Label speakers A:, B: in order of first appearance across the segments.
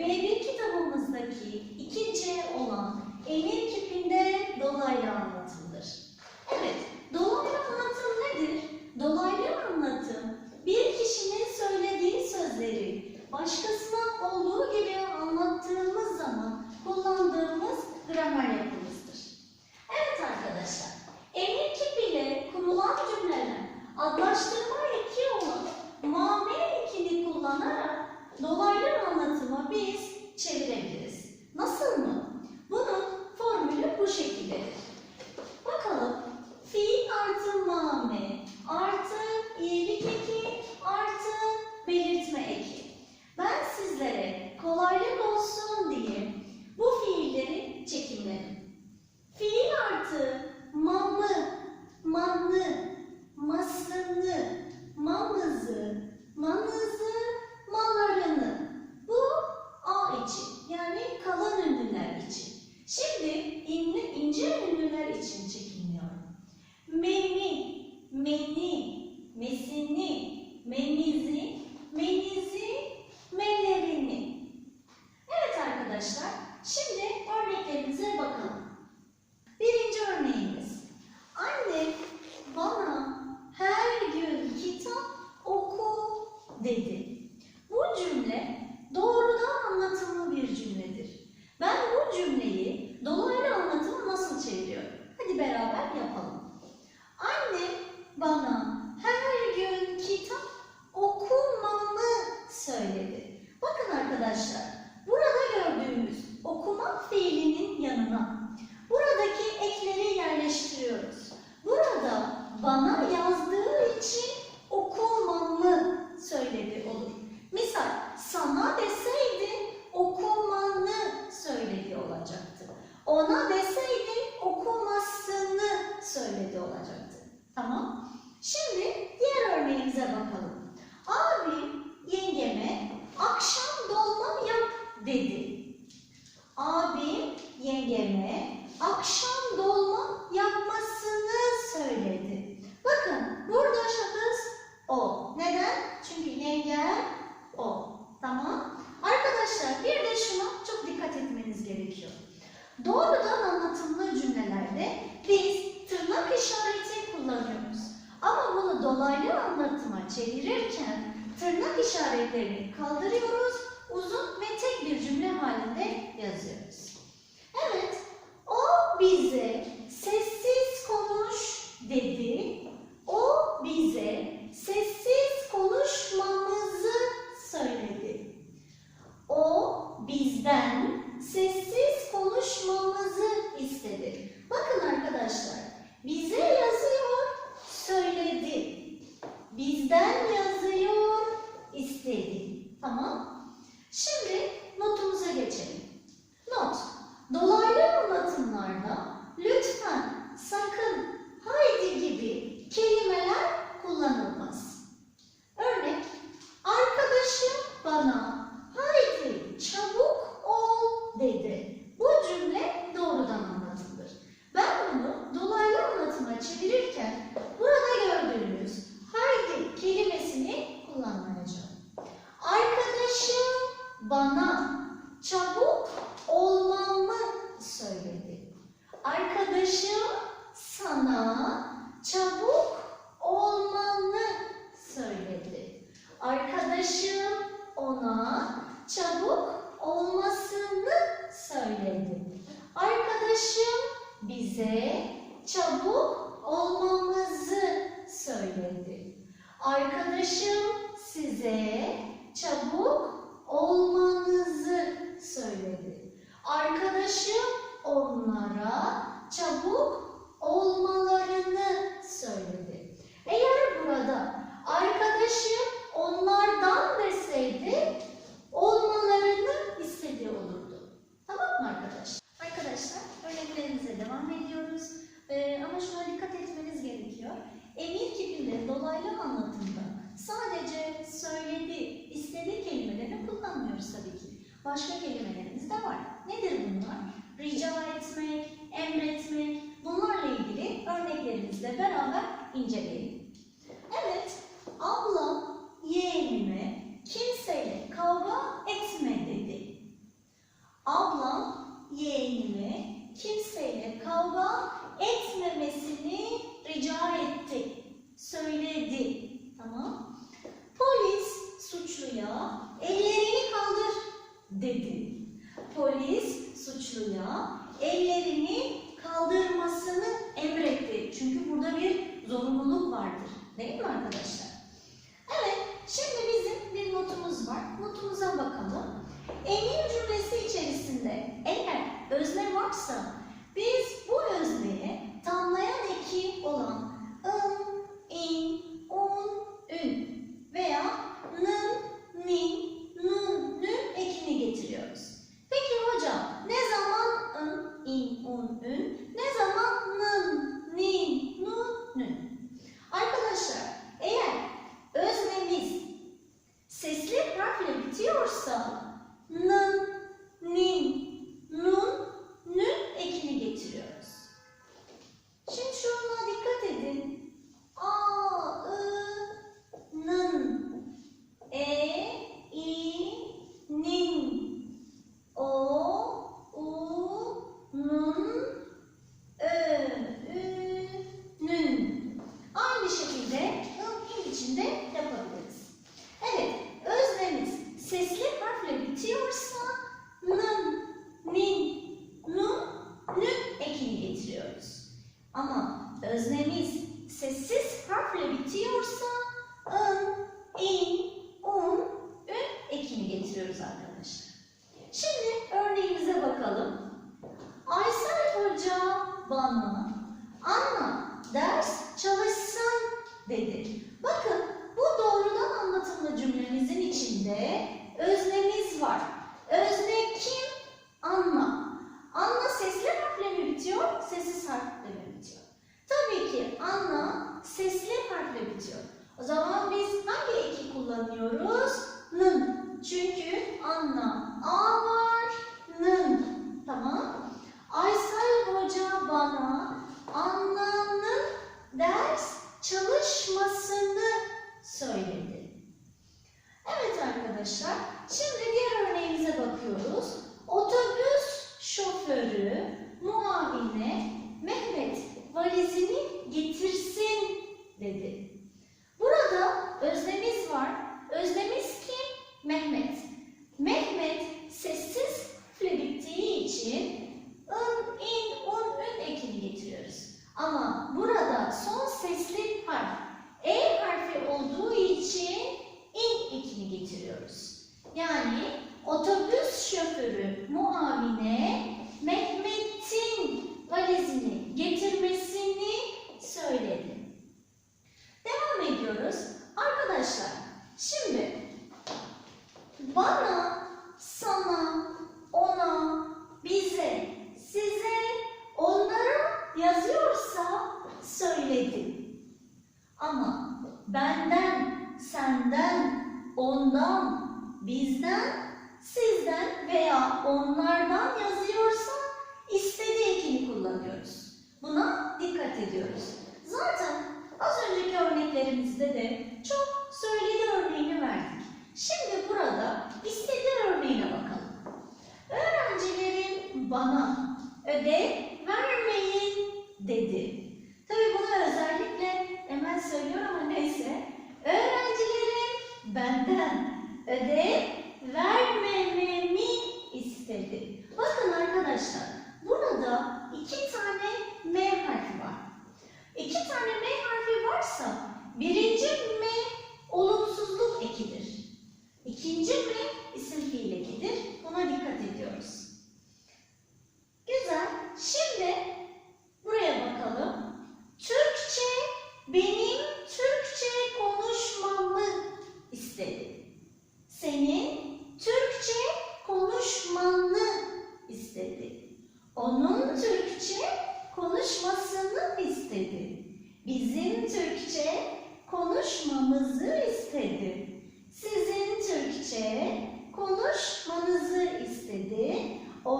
A: B1 kitabımızdaki 2C olan emir kipinde dolaylı anlatımdır. Evet, dolaylı anlatım nedir? Dolaylı anlatım bir kişinin söylediği sözleri başkasına olduğu gibi anlattığımız zaman kullandığımız gramer yapımızdır. Evet arkadaşlar, emir kipiyle kurulan cümleler adlaştırma eki olan mame ekini kullanarak dolaylı Miss. İçin çekimliyorum. Memi, meni, mesini, memizi, menizi, melerini. Evet arkadaşlar, şimdi örneklerimize bakalım. Birinci örneğimiz. Anne bana her gün kitap oku dedi. Bu cümle doğrudan anlatımlı bir cümledir. Ben bu cümleyi dolaylı anlatımı nasıl çeviriyorum? Hadi beraber yapalım. Anne bana her gün kitap okumamı söyledi. Bakın arkadaşlar, burada gördüğümüz okumak fiilinin yanına buradaki ekleri yerleştiriyoruz. Burada bana yazdığı için okumamı söyledi olur. Misal sana deseydi okumanı söyledi olacaktı. Ona deseydi okumasını söyledi olacaktı. Tamam. Şimdi diğer örneğimize bakalım. Abim yengeme akşam dolma yap dedi. Abim yengeme akşam dolma yapmasını söyledi. Bakın burada şahıs o. Neden? Çünkü yengem o. Tamam. Arkadaşlar bir de şuna çok dikkat etmeniz gerekiyor. Doğrudan anlatımlı cümlelerde biz tırnak işareti kullanıyoruz. Ama bunu dolaylı anlatıma çevirirken tırnak işaretlerini kaldırıyoruz, uzun ve tek bir cümle halinde yazıyoruz. Evet, o bize sessiz konuş dedi. O bize sessiz konuşmamızı söyledi. O bizden sessiz konuşmamızı istedi. Bakın arkadaşlar, bize yazıyor, söyledi. Bizden yazıyor, istedi. Tamam? Şimdi notumuza geçelim. Not. Dolaylı anlatımlarda lütfen, sakın, haydi gibi kelimeler kullanılmaz. Örnek, arkadaşım bana haydi çabuk ol dedi. Bu cümle doğrudan anlatılır. Ben bunu dolaylı anlatıma çevirirken burada gördüğünüz haydi kelimesini kullanmayacağım. Arkadaşım bana çabuk olmamı söyledi. Arkadaşım sana çabuk olmanı söyledi. Arkadaşım ona çabuk olmasını söyledi. Arkadaşım bize çabuk olmamızı söyledi. Arkadaşım size çabuk olmanızı söyledi. Arkadaşım onlara yeğenimi kimseyle kavga etmemesini rica etti. Söyledi. Tamam. Polis suçluya ellerini kaldır dedi. Polis suçluya ellerini kaldırmasını emretti. Çünkü burada bir zorunluluk vardır. Değil mi arkadaşlar? Evet, şimdi bizim bir notumuz var. Notumuza bakalım. Emin cümlesi içerisinde eğer özne varsa biz bu özneye tamlayan eki olan ın, bana. Anna ders çalışsın dedi. Bakın bu doğrudan anlatımlı cümlemizin içinde öznemiz var. Özne kim? Anna. Anna sesli harfle mi bitiyor? Sessiz harfle mi bitiyor? Tabii ki Anna sesli harfle bitiyor. O zaman biz hangi ekip şoförü muavine Mehmet valizini getirsin dedi. Burada özlemiz var. Özlemiz bizden, sizden veya onlardan yazıyorsa istediği ekini kullanıyoruz. Buna dikkat ediyoruz. Zaten az önceki örneklerimizde de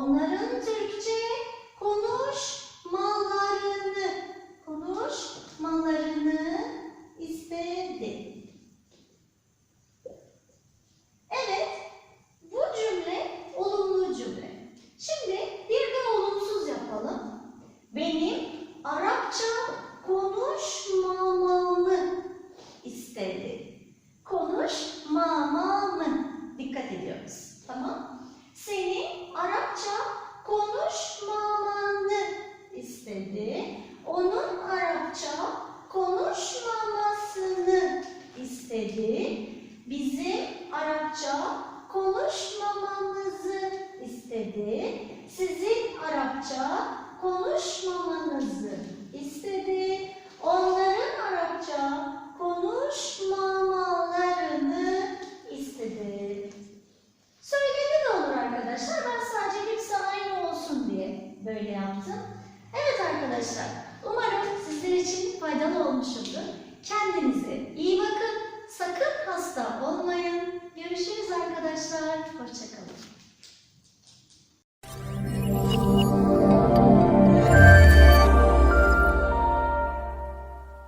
A: onların konuşmamanızı istedi. Sizin Arapça konuşmamanızı istedi. Onların Arapça konuşmamalarını istedi. Söyledi de olur arkadaşlar. Ben sadece hepsi aynı olsun diye böyle yaptım. Evet arkadaşlar. Umarım sizler için faydalı olmuşumdur. Kendinize iyi bakın. Sakın hasta olmayın. Arkadaşlar, hoşçakalın.